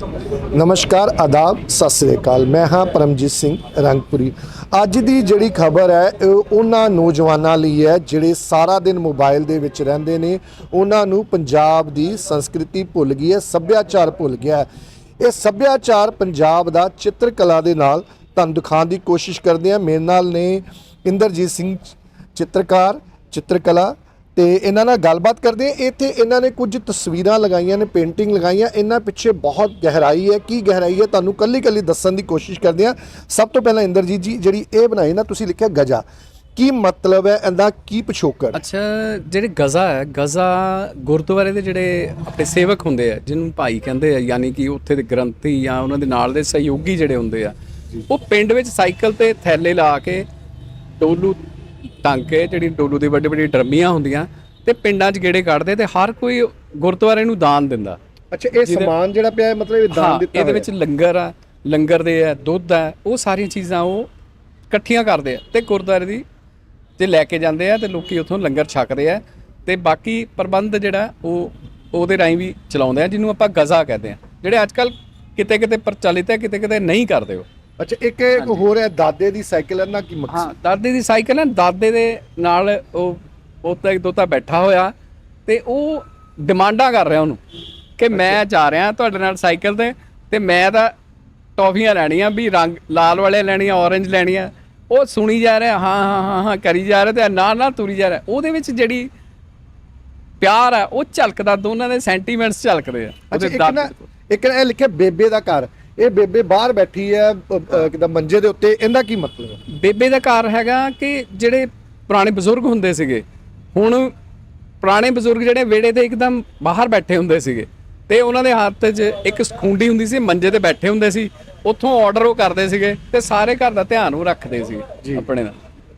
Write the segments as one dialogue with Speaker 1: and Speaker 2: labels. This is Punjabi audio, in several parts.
Speaker 1: ਨਮਸਕਾਰ, ਆਦਾਬ, ਸਤਿ ਸ੍ਰੀ ਅਕਾਲ। ਮੈਂ ਹਾਂ ਪਰਮਜੀਤ ਸਿੰਘ ਰੰਗਪੁਰੀ। ਅੱਜ ਦੀ ਜਿਹੜੀ ਖਬਰ ਹੈ, ਇਹ ਉਹਨਾਂ ਨੌਜਵਾਨਾਂ ਲਈ ਹੈ, ਜਿਹੜੇ ਸਾਰਾ ਦਿਨ ਮੋਬਾਈਲ ਦੇ ਵਿੱਚ ਰਹਿੰਦੇ ਨੇ। ਉਹਨਾਂ ਨੂੰ ਪੰਜਾਬ ਦੀ ਸੰਸਕ੍ਰਿਤੀ ਭੁੱਲ ਗਈ ਹੈ, ਸੱਭਿਆਚਾਰ ਭੁੱਲ ਗਿਆ ਇਹ ਸੱਭਿਆਚਾਰ ਪੰਜਾਬ ਦਾ ਚਿੱਤਰਕਲਾ ਦੇ ਨਾਲ ਤੁਹਾਨੂੰ ਦਿਖਾਉਣ ਦੀ ਕੋਸ਼ਿਸ਼ ਕਰਦੇ ਆ। ਮੇਰੇ ਨਾਲ ਨੇ ਇੰਦਰਜੀਤ ਸਿੰਘ ਚਿੱਤਰਕਾਰ, ਚਿੱਤਰਕਲਾ ਤੇ ਇਹਨਾਂ ਨਾਲ ਗੱਲਬਾਤ ਕਰਦੇ ਆ ਇੱਥੇ ਇਹਨਾਂ ਨੇ ਕੁਝ ਤਸਵੀਰਾਂ ਲਗਾਈਆਂ ਨੇ ਪੇਂਟਿੰਗ ਲਗਾਈਆਂ। ਇਹਨਾਂ ਪਿੱਛੇ ਬਹੁਤ ਗਹਿਰਾਈ ਹੈ। ਕੀ ਗਹਿਰਾਈ ਹੈ? ਤੁਹਾਨੂੰ ਕੱਲੀ ਕੱਲੀ ਦੱਸਣ ਦੀ ਕੋਸ਼ਿਸ਼ ਕਰਦੇ ਆ ਸਭ ਤੋਂ ਪਹਿਲਾਂ ਇੰਦਰਜੀਤ ਜੀ ਜਿਹੜੀ ਇਹ ਬਣਾਈ ਨਾ ਤੁਸੀਂ ਲਿਖਿਆ ਗਜਾ। ਕੀ ਮਤਲਬ ਹੈ ਇਹਦਾ? ਕੀ ਪਿਛੋਕੜ?
Speaker 2: ਅੱਛਾ ਜਿਹੜੇ ਗਜ਼ਾ ਹੈ ਗਜ਼ਾ ਗੁਰਦੁਆਰੇ ਦੇ ਜਿਹੜੇ ਆਪਣੇ ਸੇਵਕ ਹੁੰਦੇ ਆ ਜਿਹਨੂੰ ਭਾਈ ਕਹਿੰਦੇ ਆ ਯਾਨੀ ਕਿ ਉੱਥੇ ਦੇ ਗ੍ਰੰਥੀ ਜਾਂ ਉਹਨਾਂ ਦੇ ਨਾਲ ਦੇ ਸਹਿਯੋਗੀ ਜਿਹੜੇ ਹੁੰਦੇ ਆ ਉਹ ਪਿੰਡ ਵਿੱਚ ਸਾਈਕਲ ਤੇ ਥੈਲੇ ਲਾ ਕੇ ਡੋਲੂ ਟੰਗ ਕੇ ਜਿਹੜੀ ਡੋਲੂ ਦੀ ਵੱਡੀ ਵੱਡੀ ਡਰਮੀਆਂ ਹੁੰਦੀਆਂ ਤੇ ਪਿੰਡਾਂ 'ਚ ਗੇੜੇ ਕੱਢਦੇ ਤੇ ਹਰ ਕੋਈ ਗੁਰਦੁਆਰੇ ਨੂੰ ਦਾਨ ਦਿੰਦਾ।
Speaker 1: ਅੱਛਾ ਇਹ ਸਮਾਨ ਜਿਹੜਾ ਪਿਆ ਮਤਲਬ ਇਹ ਦਾਨ ਦਿੱਤਾ
Speaker 2: ਇਹਦੇ ਵਿੱਚ ਲੰਗਰ ਆ ਲੰਗਰ ਦੇ ਆ ਦੁੱਧ ਆ ਉਹ ਸਾਰੀਆਂ ਚੀਜ਼ਾਂ ਉਹ ਇਕੱਠੀਆਂ ਕਰਦੇ ਆ ਤੇ ਗੁਰਦੁਆਰੇ ਦੀ ਤੇ ਲੈ ਕੇ ਜਾਂਦੇ ਆ ਤੇ ਲੋਕੀ ਉੱਥੋਂ ਲੰਗਰ ਛਕਦੇ ਆ ਤੇ ਬਾਕੀ ਪ੍ਰਬੰਧ ਜਿਹੜਾ ਉਹ ਉਹਦੇ ਰਾਹੀਂ ਵੀ ਚਲਾਉਂਦੇ ਆ ਜਿਹਨੂੰ ਆਪਾਂ ਗਜ਼ਾ ਕਹਿੰਦੇ ਆ। ਜਿਹੜੇ ਅੱਜ ਕੱਲ ਕਿਤੇ ਕਿਤੇ ਪ੍ਰਚਲਿਤ ਹੈ ਕਿਤੇ ਕਿਤੇ ਨਹੀਂ ਕਰਦੇ ਉਹ।
Speaker 1: ਅੱਛਾ ਇੱਕ ਇਹ ਹੋਰ ਹੈ ਦਾਦੇ ਦੀ ਸਾਈਕਲ ਇਹਨਾਂ ਕੀ ਮਕਸਦ?
Speaker 2: ਹਾਂ ਦਾਦੇ ਦੀ ਸਾਈਕਲ ਹੈ ਦਾਦੇ ਦੇ ਨਾਲ ਉਹ ਉੱਤੇ ਇੱਕ ਦੋਤਾ ਬੈਠਾ ਹੋਇਆ ਤੇ ਉਹ ਡਿਮਾਂਡਾਂ ਕਰ ਰਿਹਾ ਉਹਨੂੰ ਕਿ ਮੈਂ ਜਾ ਰਿਹਾ ਤੁਹਾਡੇ ਨਾਲ ਸਾਈਕਲ ਤੇ ਤੇ ਮੈਂ ਤਾਂ ਟੌਫੀਆਂ ਲੈਣੀਆਂ ਵੀ ਰੰਗ ਲਾਲ ਵਾਲੇ ਲੈਣੀਆਂ ਔਰੰਜ ਲੈਣੀਆਂ। ਉਹ ਸੁਣੀ ਜਾ ਰਿਹਾ ਹਾਂ ਹਾਂ ਹਾਂ ਹਾਂ ਕਰੀ ਜਾ ਰਿਹਾ ਤੇ ਨਾਲ ਨਾਲ ਤੁਰੀ ਜਾ ਰਿਹਾ। ਉਹਦੇ ਵਿੱਚ ਜਿਹੜੀ ਪਿਆਰ ਹੈ ਉਹ ਝਲਕਦਾ ਦੋਨਾਂ ਦੇ ਸੈਂਟੀਮੈਂਟਸ ਝਲਕਦੇ ਆ।
Speaker 1: ਅੱਛਾ
Speaker 2: ਉਹਦੇ
Speaker 1: ਇੱਕ
Speaker 2: ਦਾਦੇ
Speaker 1: ਨਾ
Speaker 2: ਦੇ।
Speaker 1: ਇੱਕ ਨਾ ਇਹ ਲਿਖਿਆ ਬੇਬੇ ਦਾ ਘਰ। ਇਹ ਬੇਬੇ ਬਾਹਰ ਬੈਠੀ ਹੈ ਕਿਦਾਂ ਮੰਜੇ ਦੇ ਉੱਤੇ ਇਹਦਾ ਕੀ ਮਤਲਬ ਹੈ?
Speaker 2: ਬੇਬੇ ਦਾ ਘਰ ਹੈਗਾ ਕਿ ਜਿਹੜੇ ਪੁਰਾਣੇ ਬਜ਼ੁਰਗ ਹੁੰਦੇ ਸੀਗੇ ਹੁਣ ਪੁਰਾਣੇ ਬਜ਼ੁਰਗ ਜਿਹੜੇ ਵਿਹੜੇ ਤੇ ਇੱਕਦਮ ਬਾਹਰ ਬੈਠੇ ਹੁੰਦੇ ਸੀਗੇ ਤੇ ਉਹਨਾਂ ਦੇ ਹੱਥ 'ਚ ਇੱਕ ਖੁੰਡੀ ਹੁੰਦੀ ਸੀ ਮੰਜੇ ਤੇ ਬੈਠੇ ਹੁੰਦੇ ਸੀ ਉੱਥੋਂ ਆਰਡਰ ਉਹ ਕਰਦੇ ਸੀਗੇ ਤੇ ਸਾਰੇ ਘਰ ਦਾ ਧਿਆਨ ਉਹ ਰੱਖਦੇ ਸੀ ਆਪਣੇ ਦਾ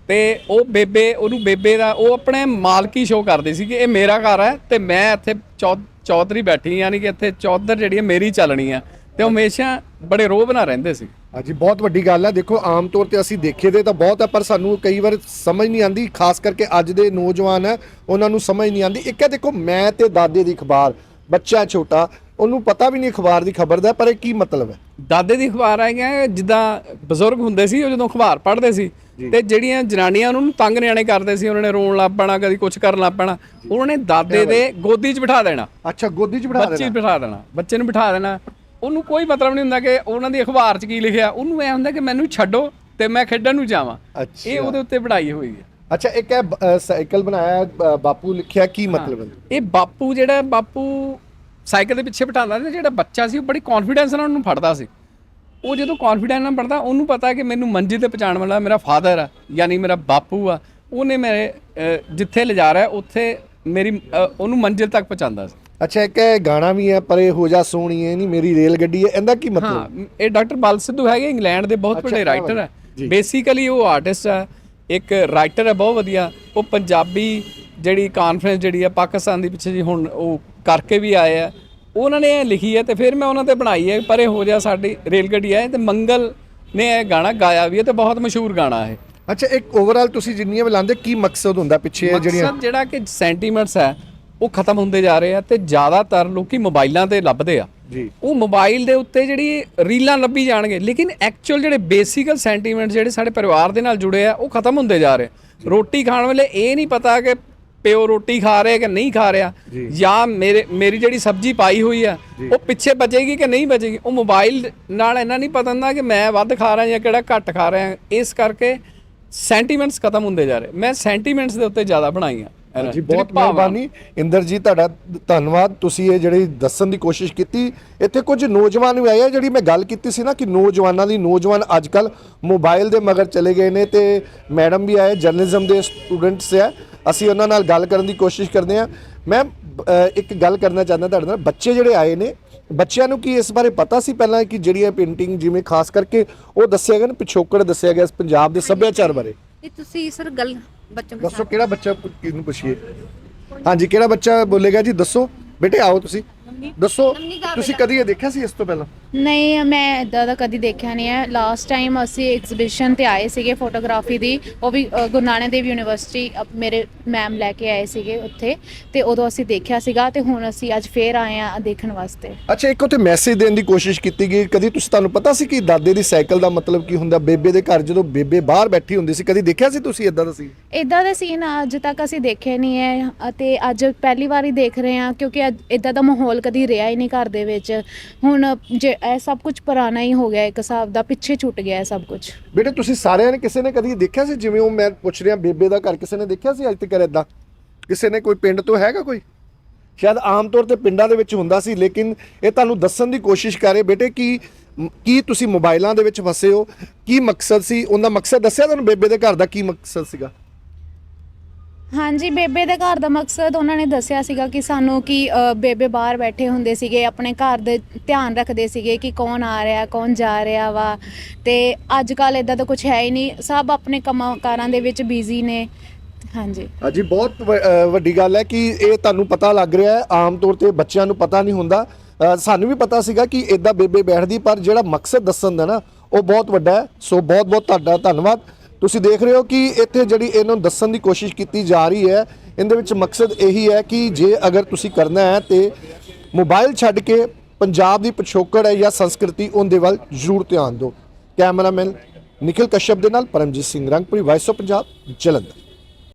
Speaker 2: ਤੇ ਉਹ ਬੇਬੇ ਉਹਨੂੰ ਬੇਬੇ ਦਾ ਉਹ ਆਪਣੇ ਮਾਲਕੀ ਸ਼ੋਅ ਕਰਦੀ ਸੀ ਕਿ ਇਹ ਮੇਰਾ ਘਰ ਹੈ ਤੇ ਮੈਂ ਇੱਥੇ ਚੌਧਰੀ ਬੈਠੀ ਯਾਨੀ ਕਿ ਇੱਥੇ ਚੌਧਰ ਜਿਹੜੀ ਹੈ ਮੇਰੀ ਚੱਲਣੀ ਆ ਤੇ ਉਹ ਹਮੇਸ਼ਾ ਬੜੇ ਰੋਬ ਨਾਲ ਰਹਿੰਦੇ ਸੀ।
Speaker 1: ਹਾਂਜੀ ਬਹੁਤ ਵੱਡੀ ਗੱਲ ਹੈ। ਦੇਖੋ ਆਮ ਤੌਰ ਤੇ ਅਸੀਂ ਦੇਖੇ ਦੇ ਤਾਂ ਬਹੁਤ ਹੈ ਪਰ ਸਾਨੂੰ ਕਈ ਵਾਰ ਸਮਝ ਨਹੀਂ ਆਂਦੀ ਖਾਸ ਕਰਕੇ ਅੱਜ ਦੇ ਨੌਜਵਾਨ ਹੈ ਉਹਨਾਂ ਨੂੰ ਸਮਝ ਨਹੀਂ ਆਂਦੀ ਇੱਕ ਹੈ ਦੇਖੋ ਮੈਂ ਤੇ ਦਾਦੇ ਦੀ ਅਖਬਾਰ ਬੱਚਾ ਛੋਟਾ ਉਹਨੂੰ ਪਤਾ ਵੀ ਨਹੀਂ ਅਖਬਾਰ ਦੀ ਖਬਰ ਦਾ ਪਰ ਇਹ ਕੀ ਮਤਲਬ ਹੈ?
Speaker 2: ਦਾਦੇ ਦੀ ਅਖਬਾਰ ਆ ਗਿਆ ਜਿੱਦਾਂ ਬਜ਼ੁਰਗ ਹੁੰਦੇ ਸੀ ਉਹ ਜਦੋਂ ਅਖਬਾਰ ਪੜ੍ਹਦੇ ਸੀ ਤੇ ਜਿਹੜੀਆਂ ਜਨਾਨੀਆਂ ਉਹਨਾਂ ਨੂੰ ਤੰਗ ਨਿਆਣੇ ਕਰਦੇ ਸੀ ਉਹਨਾਂ ਨੇ ਰੋਣ ਲੱਗ ਪੈਣਾ ਕਦੀ ਕੁਝ ਕਰਨ ਲੱਗ ਪੈਣਾ ਉਹਨਾਂ ਨੇ ਦਾਦੇ ਦੇ ਗੋਦੀ 'ਚ ਬਿਠਾ ਦੇਣਾ।
Speaker 1: ਅੱਛਾ ਗੋਦੀ 'ਚ ਬਿਠਾ
Speaker 2: ਬੱਚੇ
Speaker 1: ਦੇਣਾ।
Speaker 2: ਬਿਠਾ ਦੇਣਾ ਬੱਚੇ ਨੂੰ ਬਿਠਾ ਦੇਣਾ। ਉਹਨੂੰ ਕੋਈ ਮਤਲਬ ਨਹੀਂ ਹੁੰਦਾ ਕਿ ਉਹਨਾਂ ਦੀ ਅਖਬਾਰ 'ਚ ਕੀ ਲਿਖਿਆ। ਉਹਨੂੰ ਐ ਹੁੰਦਾ ਕਿ ਮੈਨੂੰ ਛੱਡੋ ਤੇ ਮੈਂ ਖੇਡਣ ਨੂੰ ਜਾਵਾਂ। ਇਹ ਉਹਦੇ ਉੱਤੇ ਪੜਾਈ ਹੋਈ ਹੈ।
Speaker 1: ਅੱਛਾ ਇੱਕ ਹੈ ਸਾਈਕਲ ਬਣਾਇਆ ਬਾਪੂ ਲਿਖਿਆ ਕੀ ਮਤਲਬ ਹੈ?
Speaker 2: ਇਹ ਬਾਪੂ ਜਿਹੜਾ ਬਾਪੂ ਸਾਈਕਲ ਦੇ ਪਿੱਛੇ ਬਿਠਾਉਂਦਾ ਸੀ ਜਿਹੜਾ ਬੱਚਾ ਸੀ ਉਹ ਬੜੀ ਕੌਨਫੀਡੈਂਸ ਨਾਲ ਉਹਨੂੰ ਫੜਦਾ ਸੀ। ਉਹ ਜਦੋਂ ਕੌਨਫੀਡੈਂਸ ਨਾਲ ਪੜਦਾ ਉਹਨੂੰ ਪਤਾ ਕਿ ਮੈਨੂੰ ਮੰਜ਼ਿਲ ਤੇ ਪਹੁੰਚਾਉਣ ਵਾਲਾ ਮੇਰਾ ਫਾਦਰ ਆ ਯਾਨੀ ਮੇਰਾ ਬਾਪੂ ਆ। ਉਹਨੇ ਮੇਰੇ ਜਿੱਥੇ ਲਿਜਾ ਰਿਹਾ ਉੱਥੇ ਮੇਰੀ ਅ, ਉਹਨੂੰ ਮੰਜ਼ਿਲ ਤੱਕ ਪਹੁੰਚਾਉਂਦਾ ਸੀ।
Speaker 1: ਅੱਛਾ ਇੱਕ ਇਹ ਗਾਣਾ ਵੀ ਹੈ ਪਰੇ ਹੋ ਜਾ ਸੋਹਣੀ ਹੈ ਨਹੀਂ ਮੇਰੀ ਰੇਲ ਗੱਡੀ ਹੈ ਇਹਦਾ ਕੀ ਮਤਲਬ?
Speaker 2: ਹਾਂ ਇਹ ਡਾਕਟਰ ਬਲ ਸਿੱਧੂ ਹੈਗੇ ਇੰਗਲੈਂਡ ਦੇ ਬਹੁਤ ਵੱਡੇ ਰਾਈਟਰ ਹੈ। ਬੇਸਿਕਲੀ ਉਹ ਆਰਟਿਸਟ ਹੈ ਇੱਕ ਰਾਈਟਰ ਹੈ ਬਹੁਤ ਵਧੀਆ। ਉਹ ਪੰਜਾਬੀ ਜਿਹੜੀ ਕਾਨਫਰੰਸ ਜਿਹੜੀ ਹੈ ਪਾਕਿਸਤਾਨ ਦੀ ਪਿੱਛੇ ਜੀ ਹੁਣ ਉਹ ਕਰਕੇ ਵੀ ਆਏ ਆ। ਉਹਨਾਂ ਨੇ ਇਹ ਲਿਖੀ ਹੈ ਤੇ ਫਿਰ ਮੈਂ ਉਹਨਾਂ ਤੇ ਬਣਾਈ ਹੈ ਪਰੇ ਹੋ ਜਾ ਸਾਡੀ ਰੇਲ ਗੱਡੀ ਹੈ ਤੇ ਮੰਗਲ ਨੇ ਇਹ ਗਾਣਾ ਗਾਇਆ ਵੀ ਹੈ ਤੇ ਬਹੁਤ ਮਸ਼ਹੂਰ ਗਾਣਾ ਹੈ।
Speaker 1: ਅੱਛਾ ਇੱਕ ਓਵਰਆਲ ਤੁਸੀਂ ਜਿੰਨੀਆਂ ਵੀ ਲਾਉਂਦੇ ਕੀ ਮਕਸਦ ਹੁੰਦਾ ਪਿੱਛੇ ਜਿਹੜੀਆਂ?
Speaker 2: ਮਕਸਦ ਜਿਹੜਾ ਕਿ ਸੈਂਟੀਮੈਂਟਸ ਹੈ ਉਹ ਖਤਮ ਹੁੰਦੇ ਜਾ ਰਹੇ ਆ ਤੇ ਜ਼ਿਆਦਾਤਰ ਲੋਕੀ ਮੋਬਾਈਲਾਂ ਤੇ ਲੱਭਦੇ ਆ।
Speaker 1: ਜੀ।
Speaker 2: ਉਹ ਮੋਬਾਈਲ ਦੇ ਉੱਤੇ ਜਿਹੜੀ ਰੀਲਾਂ ਲੱਭੀ ਜਾਣਗੇ ਲੇਕਿਨ ਐਕਚੁਅਲ ਜਿਹੜੇ ਬੇਸਿਕਲ ਸੈਂਟੀਮੈਂਟ ਜਿਹੜੇ ਸਾਡੇ ਪਰਿਵਾਰ ਦੇ ਨਾਲ ਜੁੜੇ ਆ ਉਹ ਖਤਮ ਹੁੰਦੇ ਜਾ ਰਹੇ। ਰੋਟੀ ਖਾਣ ਵੇਲੇ ਇਹ ਨਹੀਂ ਪਤਾ ਕਿ ਪਿਓ ਰੋਟੀ ਖਾ ਰਿਹਾ ਕਿ ਨਹੀਂ ਖਾ ਰਿਹਾ ਜਾਂ। ਮੇਰੇ ਮੇਰੀ ਜਿਹੜੀ ਸਬਜ਼ੀ ਪਾਈ ਹੋਈ ਆ ਉਹ ਪਿੱਛੇ ਬਚੇਗੀ ਕਿ ਨਹੀਂ ਬਚੇਗੀ? ਉਹ ਮੋਬਾਈਲ ਨਾਲ ਇਹਨਾਂ ਨਹੀਂ ਪਤਾ ਹੁੰਦਾ ਕਿ ਮੈਂ ਵੱਧ ਖਾ ਰਿਹਾ ਜਾਂ ਕਿਹੜਾ ਘੱਟ ਖਾ ਰਿਹਾ। ਇਸ ਕਰਕੇ ਸੈਂਟੀਮੈਂਟਸ ਖਤਮ ਹੁੰਦੇ ਜਾ ਰਹੇ। ਮੈਂ ਸੈਂਟੀਮੈਂਟਸ ਦੇ ਉੱਤੇ ਜ਼ਿਆਦਾ ਬਣਾਈਆਂ
Speaker 1: ਜੀ ਬਹੁਤ ਮਿਹਰਬਾਨੀ। ਇੰਦਰ ਜੀ ਤੁਹਾਡਾ ਧੰਨਵਾਦ। ਤੁਸੀਂ ਇਹ ਜਿਹੜੀ ਦੱਸਣ ਦੀ ਕੋਸ਼ਿਸ਼ ਕੀਤੀ ਇੱਥੇ ਕੁਝ ਨੌਜਵਾਨ ਵੀ ਆਏ ਆ ਜਿਹੜੀ ਮੈਂ ਗੱਲ ਕੀਤੀ ਸੀ ਨਾ ਕਿ ਨੌਜਵਾਨਾਂ ਦੀ ਨੌਜਵਾਨ ਅੱਜਕੱਲ ਮੋਬਾਈਲ ਦੇ ਮਗਰ ਚਲੇ ਗਏ ਨੇ ਤੇ ਮੈਡਮ ਵੀ ਆਏ ਜਰਨਲਿਜ਼ਮ ਦੇ ਸਟੂਡੈਂਟਸ ਆ। ਅਸੀਂ ਉਹਨਾਂ ਨਾਲ ਗੱਲ ਕਰਨ ਦੀ ਕੋਸ਼ਿਸ਼ ਕਰਦੇ ਆ ਮੈਂ ਇੱਕ ਗੱਲ ਕਰਨਾ ਚਾਹੁੰਦਾ ਤੁਹਾਡੇ ਨਾਲ। ਬੱਚੇ ਜਿਹੜੇ ਆਏ ਨੇ ਬੱਚਿਆਂ ਨੂੰ ਕੀ ਇਸ ਬਾਰੇ ਪਤਾ ਸੀ ਪਹਿਲਾਂ ਕਿ ਜਿਹੜੀ ਇਹ ਪੇਂਟਿੰਗ ਜਿਵੇਂ ਖਾਸ ਕਰਕੇ ਉਹ ਦੱਸਿਆ ਗਿਆ ਨਾ ਪਿਛੋਕੜ ਦੱਸਿਆ ਗਿਆ ਇਸ ਪੰਜਾਬ ਦੇ ਸੱਭਿਆਚਾਰ ਬਾਰੇ?
Speaker 3: ਇਹ ਤੁਸੀਂ ਸਰ ਗੱਲ ਬੱਚੋਂ
Speaker 1: ਦੱਸੋ ਕਿਹੜਾ ਬੱਚਾ ਕਿਹਨੂੰ ਪੁੱਛੀਏ? ਹਾਂਜੀ ਕਿਹੜਾ ਬੱਚਾ ਬੋਲੇਗਾ ਜੀ? ਦੱਸੋ। ਬੇਟੇ ਆਓ ਤੁਸੀਂ। ਦੱਸੋ ਤੁਸੀਂ ਕਦੀ ਇਹ ਦੇਖਿਆ ਸੀ ਇਸ ਤੋਂ ਪਹਿਲਾਂ?
Speaker 4: ਨਹੀਂ ਮੈਂ ਇਦਾਂ ਦਾ ਕਦੀ ਦੇਖਿਆ ਨਹੀਂ ਹੈ। ਲਾਸਟ ਟਾਈਮ ਅਸੀਂ ਐਗਜ਼ੀਬਿਸ਼ਨ ਤੇ ਆਏ ਸੀਗੇ ਫੋਟੋਗ੍ਰਾਫੀ ਦੀ ਉਹ ਵੀ ਅ, ਗੁਰੂ ਨਾਨਕ ਦੇਵ ਯੂਨੀਵਰਸਿਟੀ ਮੇਰੇ ਮੈਮ ਲੈ ਕੇ ਆਏ ਸੀਗੇ ਉੱਥੇ ਤੇ ਉਦੋਂ ਅਸੀਂ ਦੇਖਿਆ ਸੀਗਾ ਤੇ ਹੁਣ ਅਸੀਂ ਅੱਜ ਫੇਰ ਆਏ ਆ ਦੇਖਣ ਵਾਸਤੇ।
Speaker 1: ਅੱਛਾ ਇੱਕ ਉੱਥੇ ਮੈਸੇਜ ਦੇਣ ਦੀ ਕੋਸ਼ਿਸ਼ ਕੀਤੀ ਗਈ। ਕਦੀ ਤੁਸੀਂ ਤੁਹਾਨੂੰ ਪਤਾ ਸੀ ਕਿ ਦਾਦੇ ਦੀ ਸਾਈਕਲ ਦਾ ਮਤਲਬ ਕੀ ਹੁੰਦਾ? ਬੇਬੇ ਦੇ ਘਰ ਜਦੋਂ ਬੇਬੇ ਬਾਹਰ ਬੈਠੀ ਹੁੰਦੀ ਸੀ ਕਦੀ ਦੇਖਿਆ ਸੀ ਤੁਸੀਂ ਇਦਾਂ ਦਾ ਸੀ
Speaker 4: ਇਦਾਂ ਦੇ ਸੀਨ ਅੱਜ ਤੱਕ ਅਸੀਂ ਦੇਖੇ ਨਹੀਂ ਹੈ ਅਤੇ ਅੱਜ ਪਹਿਲੀ ਵਾਰੀ ਦੇਖ ਰਹੇ ਹਾਂ ਕਿਉਂਕਿ ਇਦਾਂ ਦਾ ਮਾਹੌਲ ਕਦੀ ਰਿਹਾ ਹੀ ਨਹੀਂ ਘਰ ਦੇ ਵਿੱਚ। ਹੁਣ ਜੇ ਇਹ ਸਭ ਕੁਝ ਪੁਰਾਣਾ ਹੀ ਹੋ ਗਿਆ, ਇੱਕ ਹਿਸਾਬ ਦਾ ਪਿੱਛੇ ਛੁੱਟ ਗਿਆ ਇਹ ਸਭ ਕੁਝ।
Speaker 1: ਬੇਟੇ, ਤੁਸੀਂ ਸਾਰਿਆਂ ਨੇ ਕਿਸੇ ਨੇ ਕਦੀ ਦੇਖਿਆ ਸੀ? ਜਿਵੇਂ ਉਹ ਮੈਂ ਪੁੱਛ ਰਿਹਾ, ਬੇਬੇ ਦਾ ਘਰ ਕਿਸੇ ਨੇ ਦੇਖਿਆ ਸੀ ਅੱਜ ਤੱਕ ਇਦਾਂ ਕਿਸੇ ਨੇ ਕੋਈ ਪਿੰਡ ਤੋਂ ਹੈਗਾ ਕੋਈ? ਸ਼ਾਇਦ ਆਮ ਤੌਰ ਤੇ ਪਿੰਡਾਂ ਦੇ ਵਿੱਚ ਹੁੰਦਾ ਸੀ, ਲੇਕਿਨ ਇਹ ਤੁਹਾਨੂੰ ਦੱਸਣ ਦੀ ਕੋਸ਼ਿਸ਼ ਕਰ ਰਹੇ ਬੇਟੇ, ਕਿ, ਕੀ ਤੁਸੀਂ ਮੋਬਾਈਲਾਂ ਦੇ ਵਿੱਚ ਫਸੇ ਹੋ? ਕੀ ਮਕਸਦ ਸੀ? ਉਹਦਾ ਮਕਸਦ ਦੱਸਿਆ ਤੁਹਾਨੂੰ ਬੇਬੇ ਦੇ ਘਰ ਦਾ ਕੀ ਮਕਸਦ ਸੀਗਾ?
Speaker 4: ਹਾਂਜੀ ਬੇਬੇ ਦੇ ਘਰ ਦਾ ਮਕਸਦ ਉਹਨਾਂ ਨੇ ਦੱਸਿਆ ਸੀਗਾ ਕਿ ਸਾਨੂੰ ਕਿ ਅ, ਬੇਬੇ ਬਾਹਰ ਬੈਠੇ ਹੁੰਦੇ ਸੀਗੇ ਆਪਣੇ ਘਰ ਦੇ ਧਿਆਨ ਰੱਖਦੇ ਸੀਗੇ ਕਿ ਕੌਣ ਆ ਰਿਹਾ ਕੌਣ ਜਾ ਰਿਹਾ ਵਾ। ਤੇ ਅੱਜ ਕੱਲ ਇਦਾਂ ਤਾਂ ਕੁਝ ਹੈ ਹੀ ਨਹੀਂ ਸਭ ਆਪਣੇ ਕੰਮਾਂ ਕਾਰਾਂ ਦੇ ਵਿੱਚ ਬਿਜ਼ੀ ਨੇ। ਹਾਂਜੀ।
Speaker 1: ਹਾਂਜੀ ਬਹੁਤ ਵ- ਅ, ਵੱਡੀ ਗੱਲ ਹੈ ਕਿ ਇਹ ਤੁਹਾਨੂੰ ਪਤਾ ਲੱਗ ਰਿਹਾ ਹੈ ਆਮ ਤੌਰ ਤੇ ਬੱਚਿਆਂ ਨੂੰ ਪਤਾ ਨਹੀਂ ਹੁੰਦਾ। ਅ, ਸਾਨੂੰ ਵੀ ਪਤਾ ਸੀਗਾ ਕਿ ਇਦਾਂ ਬੇਬੇ ਬੈਠਦੀ ਪਰ ਜਿਹੜਾ ਮਕਸਦ ਦੱਸਣ ਦਾ ਨਾ ਉਹ ਬਹੁਤ ਵੱਡਾ ਹੈ। ਸੋ ਬਹੁਤ ਬਹੁਤ ਤੁਹਾਡਾ ਧੰਨਵਾਦ। ਤੁਸੀਂ ਦੇਖ ਰਹੇ ਹੋ ਕਿ ਇੱਥੇ ਜਿਹੜੀ ਇਹਨੂੰ ਦੱਸਣ ਦੀ ਕੋਸ਼ਿਸ਼ ਕੀਤੀ ਜਾ ਰਹੀ ਹੈ, ਇਹਦੇ ਵਿੱਚ ਮਕਸਦ ਇਹੀ ਹੈ ਕਿ ਜੇ ਅਗਰ ਤੁਸੀਂ ਕਰਨਾ ਹੈ ਤੇ ਮੋਬਾਈਲ ਛੱਡ ਕੇ ਪੰਜਾਬ ਦੀ ਪਿਛੋਕੜ ਹੈ ਜਾਂ ਸੰਸਕ੍ਰਿਤੀ, ਉਹਦੇ ਵੱਲ ਜ਼ਰੂਰ ਧਿਆਨ ਦਿਓ। ਕੈਮਰਾਮੈਨ ਨਿਖਿਲ ਕਸ਼ਯਪ ਦੇ ਨਾਲ ਪਰਮਜੀਤ ਸਿੰਘ ਰੰਗਪੁਰੀ ਵਾਇਸ ਆਫ ਪੰਜਾਬ ਜਲੰਧਰ।